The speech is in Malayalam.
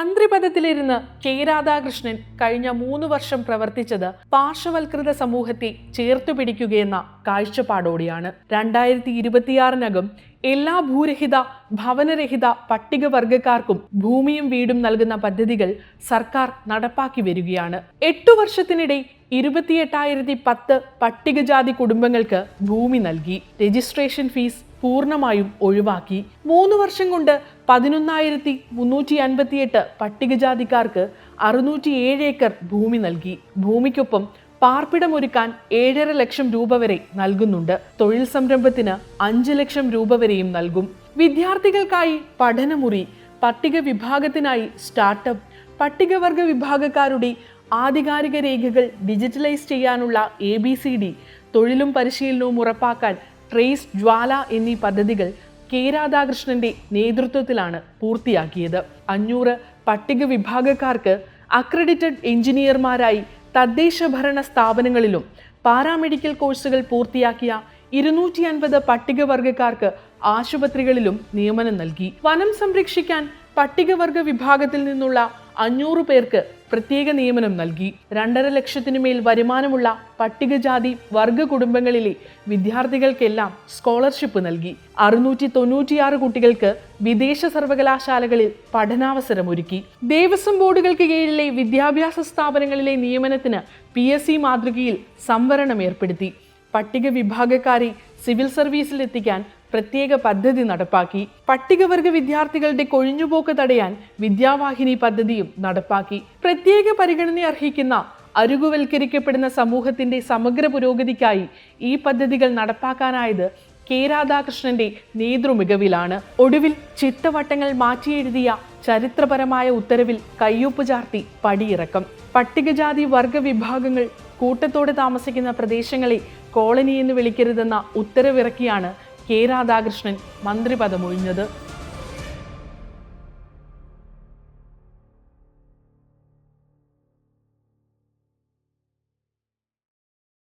മന്ത്രിപദത്തിലിരുന്ന് കെ. രാധാകൃഷ്ണൻ കഴിഞ്ഞ മൂന്ന് വർഷം പ്രവർത്തിച്ചത് പാർശ്വവൽകൃത സമൂഹത്തെ ചേർത്തു പിടിക്കുകയെന്ന കാഴ്ചപ്പാടോടെയാണ്. രണ്ടായിരത്തി ഇരുപത്തിയാറിനകം എല്ലാ ഭൂരഹിത ഭവനരഹിത പട്ടികവർഗക്കാർക്കും ഭൂമിയും വീടും നൽകുന്ന പദ്ധതികൾ സർക്കാർ നടപ്പാക്കി വരികയാണ്. എട്ടു വർഷത്തിനിടെ ഇരുപത്തിയെട്ടായിരത്തി പത്ത് പട്ടികജാതി കുടുംബങ്ങൾക്ക് ഭൂമി നൽകി. രജിസ്ട്രേഷൻ ഫീസ് പൂർണമായും ഒഴിവാക്കി. മൂന്ന് വർഷം കൊണ്ട് പതിനൊന്നായിരത്തി മുന്നൂറ്റി അൻപത്തിയെട്ട് പട്ടികജാതിക്കാർക്ക് അറുന്നൂറ്റി ഏഴ് ഏക്കർ ഭൂമി നൽകി. ഭൂമിക്കൊപ്പം പാർപ്പിടമൊരുക്കാൻ ഏഴര ലക്ഷം രൂപ വരെ നൽകുന്നുണ്ട്. തൊഴിൽ സംരംഭത്തിന് അഞ്ച് ലക്ഷം രൂപ വരെയും നൽകും. വിദ്യാർത്ഥികൾക്കായി പഠനമുറി പട്ടിക വിഭാഗത്തിനായി സ്റ്റാർട്ടപ്പ് പട്ടികവർഗ വിഭാഗക്കാരുടെ ആധികാരിക രേഖകൾ ഡിജിറ്റലൈസ് ചെയ്യാനുള്ള എ ബി സി ഡി തൊഴിലും പരിശീലനവും ഉറപ്പാക്കാൻ ട്രേസ് ജ്വാല എന്നീ പദ്ധതികൾ കെ രാധാകൃഷ്ണന്റെ നേതൃത്വത്തിലാണ് പൂർത്തിയാക്കിയത്. അഞ്ഞൂറ് പട്ടിക വിഭാഗക്കാർക്ക് അക്രഡിറ്റഡ് എഞ്ചിനീയർമാരായി തദ്ദേശ ഭരണ സ്ഥാപനങ്ങളിലും പാരാമെഡിക്കൽ കോഴ്സുകൾ പൂർത്തിയാക്കിയ ഇരുന്നൂറ്റി അൻപത് പട്ടികവർഗക്കാർക്ക് ആശുപത്രികളിലും നിയമനം നൽകി. വനം സംരക്ഷിക്കാൻ പട്ടികവർഗ വിഭാഗത്തിൽ നിന്നുള്ള അഞ്ഞൂറ് പേർക്ക് പ്രത്യേക നിയമനം നൽകി. രണ്ടര ലക്ഷത്തിനു മേൽ വരുമാനമുള്ള പട്ടികജാതി വർഗ കുടുംബങ്ങളിലെ വിദ്യാർത്ഥികൾക്കെല്ലാം സ്കോളർഷിപ്പ് നൽകി. അറുന്നൂറ്റി തൊണ്ണൂറ്റിയാറ് കുട്ടികൾക്ക് വിദേശ സർവകലാശാലകളിൽ പഠനാവസരമൊരുക്കി ദേവസ്വം ബോർഡുകൾക്ക് കീഴിലെ വിദ്യാഭ്യാസ സ്ഥാപനങ്ങളിലെ നിയമനത്തിന് പി എസ് സി മാതൃകയിൽ സംവരണം ഏർപ്പെടുത്തി. പട്ടിക വിഭാഗക്കാരെ സിവിൽ സർവീസിൽ എത്തിക്കാൻ പ്രത്യേക പദ്ധതി നടപ്പാക്കി. പട്ടികവർഗ വിദ്യാർത്ഥികളുടെ കൊഴിഞ്ഞുപോക്ക് തടയാൻ വിദ്യാവാഹിനി പദ്ധതിയും നടപ്പാക്കി. പ്രത്യേക പരിഗണന അർഹിക്കുന്ന അരുകുവൽക്കരിക്കപ്പെടുന്ന സമൂഹത്തിന്റെ സമഗ്ര പുരോഗതിക്കായി ഈ പദ്ധതികൾ നടപ്പാക്കാനായത് കെ രാധാകൃഷ്ണന്റെ നേതൃമികവിലാണ്. ഒടുവിൽ ചിട്ടവട്ടങ്ങൾ മാറ്റിയെഴുതിയ ചരിത്രപരമായ ഉത്തരവിൽ കയ്യൊപ്പ് ചാർത്തി പടിയിറക്കം. പട്ടികജാതി വർഗ വിഭാഗങ്ങൾ കൂട്ടത്തോടെ താമസിക്കുന്ന പ്രദേശങ്ങളെ കോളനി എന്ന് വിളിക്കരുതെന്ന ഉത്തരവിറക്കിയാണ് കെ രാധാകൃഷ്ണൻ മന്ത്രിപദമൊഴിഞ്ഞത്